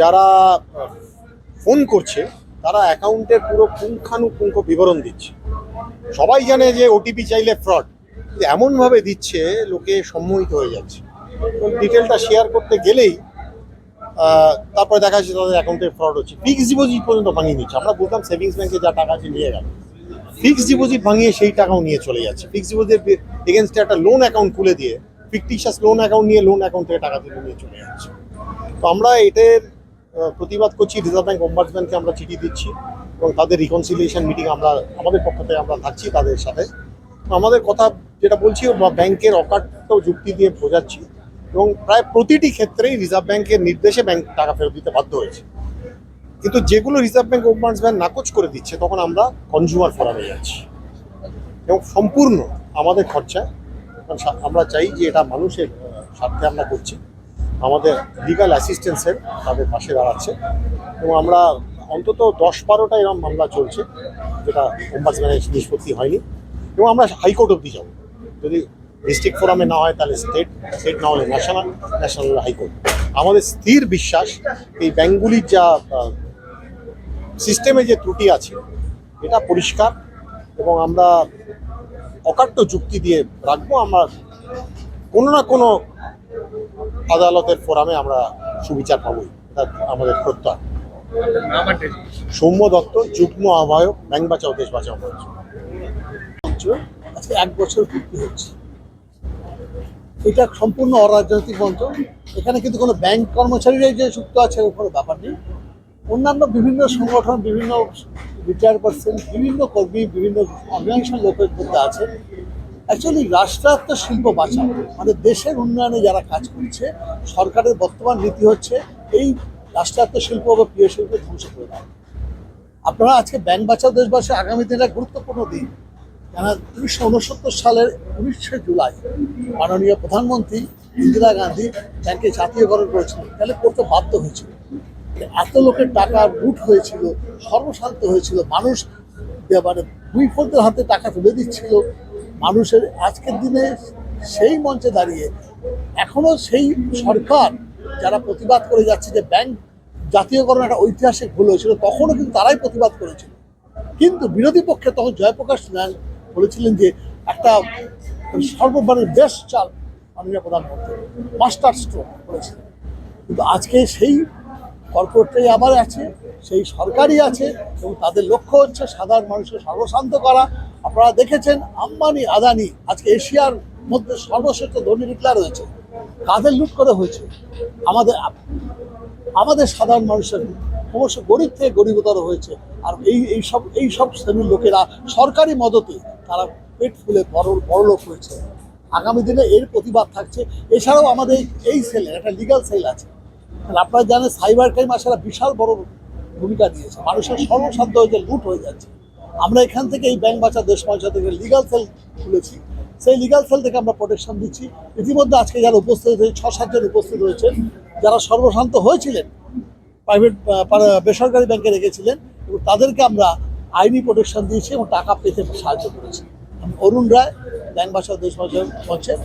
যারা ফোন করছে, তারা অ্যাকাউন্টের পুরো পুঙ্খানুপুঙ্খ বিবরণ দিচ্ছে। সবাই জানে যে ওটিপি চাইলে ফ্রড এমনভাবে দিচ্ছে, লোকে সম্মোহিত হয়ে যাচ্ছে। ডিটেলটা শেয়ার করতে গেলেই তারপরে দেখা যাচ্ছে তাদের অ্যাকাউন্টে ফ্রড হচ্ছে। ফিক্সড ডিপোজিট পর্যন্ত ভাঙিয়ে নিচ্ছে। আমরা বলতাম সেভিংস ব্যাংকে যা টাকা আছে নিয়ে গেল। ফিক্সড ডিপোজিট ভাঙিয়ে সেই টাকাও নিয়ে চলে যাচ্ছে। ফিক্সড ডিপোজিট এগেনস্টে একটা লোন অ্যাকাউন্ট খুলে দিয়ে ফিকটিশাস লোন অ্যাকাউন্ট নিয়ে লোন অ্যাকাউন্ট থেকে টাকা তুলে নিয়ে চলে যাচ্ছে। তো আমরা এটার প্রতিবাদ করছি রিজার্ভ ব্যাংক অম্বার্সম্যানকে আমরা চিঠি দিচ্ছি এবং তাদের রিকনসিলিয়েশন মিটিং আমরা, আমাদের পক্ষ থেকে আমরা থাকছি তাদের সাথে। আমাদের কথা যেটা বলছি ব্যাংকের অকাট্য যুক্তি দিয়ে বোঝাচ্ছি এবং প্রায় প্রতিটি ক্ষেত্রেই রিজার্ভ ব্যাংকের নির্দেশে ব্যাংক টাকা ফেরত দিতে বাধ্য হয়েছে। কিন্তু যেগুলো রিজার্ভ ব্যাংক অম্বার্সম্যান নাকচ করে দিচ্ছে, তখন আমরা কনজিউমার ফোরামে যাচ্ছি। এবং সম্পূর্ণ আমাদের খরচায় কারণ আমরা চাই যে এটা মানুষের স্বার্থে আমরা করছি। আমাদের লিগাল অ্যাসিস্ট্যান্সের তাদের পাশে দাঁড়াচ্ছে। এবং আমরা অন্তত দশ বারোটা এরকম মামলা চলছে, যেটা অম্বাসম্যানের নিষ্পত্তি হয়নি। এবং আমরা হাইকোর্ট অব্দি যাব। যদি ডিস্ট্রিক্ট ফোরামে না হয়, তাহলে স্টেট স্টেট না হলে ন্যাশনাল ন্যাশনাল হাইকোর্ট। আমাদের স্থির বিশ্বাস, এই ব্যাঙ্কগুলির যা সিস্টেমে যে ত্রুটি আছে, এটা পরিষ্কার এবং আমরা অকাট্য যুক্তি দিয়ে রাখব। আমরা কোনো না কোনো আদালতের ফোরামে আমরা সুবিচার পাবোই আমাদের প্রত্যয়। সৌম্য দত্ত, যুগ্ম আহ্বায়ক, ব্যাংক বাঁচাও, দেশ বাঁচাও আজকে এক বছর পূর্তি হচ্ছে। এটা সম্পূর্ণ অরাজনৈতিক মঞ্চ এখানে কিন্তু কোনো ব্যাংক কর্মচারীরাই যে যুক্ত আছে এরকম কোনো ব্যাপার নেই। অন্যান্য বিভিন্ন সংগঠন, বিভিন্ন রিটায়ার পার্সেন্ট বিভিন্ন কর্মী, বিভিন্ন অর্গানাইজেশন লোকের মধ্যে আছে। অ্যাকচুয়ালি রাষ্ট্রায়ত্ত শিল্প বাঁচাও। মানে দেশের উন্নয়নে যারা কাজ করছে, সরকারের বর্তমান নীতি হচ্ছে, এই রাষ্ট্রায়ত্ত শিল্প বা প্রিয় শিল্প ধ্বংস করে দেওয়া আপনারা আজকে ব্যাংক বাঁচাও দেশ আগামী দিনে গুরুত্বপূর্ণ দিন। কেন উনিশশো উনসত্তর সালের উনিশে জুলাই মাননীয় প্রধানমন্ত্রী ইন্দিরা গান্ধী ব্যাংকে জাতীয়করণ করেছিলেন। তাহলে করতে বাধ্য হয়েছিল। এত লোকের টাকা লুট হয়েছিল, সর্বশান্ত হয়েছিল, মানুষ মানে দুই ফোরদের হাতে টাকা তুলে দিচ্ছিল মানুষের আজকের দিনে সেই মঞ্চে দাঁড়িয়ে এখনও সেই সরকার যারা প্রতিবাদ করে যাচ্ছে যে ব্যাংক জাতীয়করণ একটা ঐতিহাসিক ভুল হয়েছিল, তখনও কিন্তু তারাই প্রতিবাদ করেছিল। কিন্তু বিরোধী পক্ষে তখন জয়প্রকাশ নারায়ণ বলেছিলেন যে একটা সর্বমানের বেস্ট চাল মাননীয় প্রধানমন্ত্রী, মাস্টার স্ট্রোক বলেছিলেন। কিন্তু আজকে সেই কর্পোরেটটাই আবার আছে, সেই সরকারই আছে এবং তাদের লক্ষ্য হচ্ছে সাধারণ মানুষকে সর্বশান্ত করা। আপনারা দেখেছেন আম্বানি, আদানি, আজকে এশিয়ার মধ্যে সর্বশ্রেষ্ঠ ধনী ডিক্লার হয়েছে। কাদের লুট করে হয়েছে? আমাদের আমাদের সাধারণ মানুষের ক্রমশ গরিব থেকে গরিবতর হয়েছে। আর এই এই সব এই সব শ্রেণির লোকেরা সরকারি মদতে তারা পেট ফুলে বড় বড় লোক হয়েছে। আগামী দিনে এর প্রতিবাদ থাকছে। এছাড়াও আমাদের এই সেলের একটা লিগাল সেল আছে। আপনারা জানেন সাইবার ক্রাইম আসলে বিশাল বড় ভূমিকা দিয়েছে। মানুষের সর্বসাধ্য হয়ে লুট হয়ে যাচ্ছে। আমরা এখান থেকে এই ব্যাংক বাঁচা দেশ বাঁচা থেকে লিগাল সেল খুলেছি। সেই লিগাল সেল থেকে আমরা প্রোটেকশন দিচ্ছি। ইতিমধ্যে আজকে যারা উপস্থিত হয়েছে ছ সাতজন উপস্থিত হয়েছেন যারা সর্বশান্ত হয়েছিলেন প্রাইভেট বেসরকারি ব্যাংকে রেখেছিলেন, এবং তাদেরকে আমরা আইনি প্রোটেকশন দিয়েছি এবং টাকা পেতে সাহায্য করেছি। অরুণ রায় ব্যাংক বাঁচাও, দেশ বাঁচাও মঞ্চের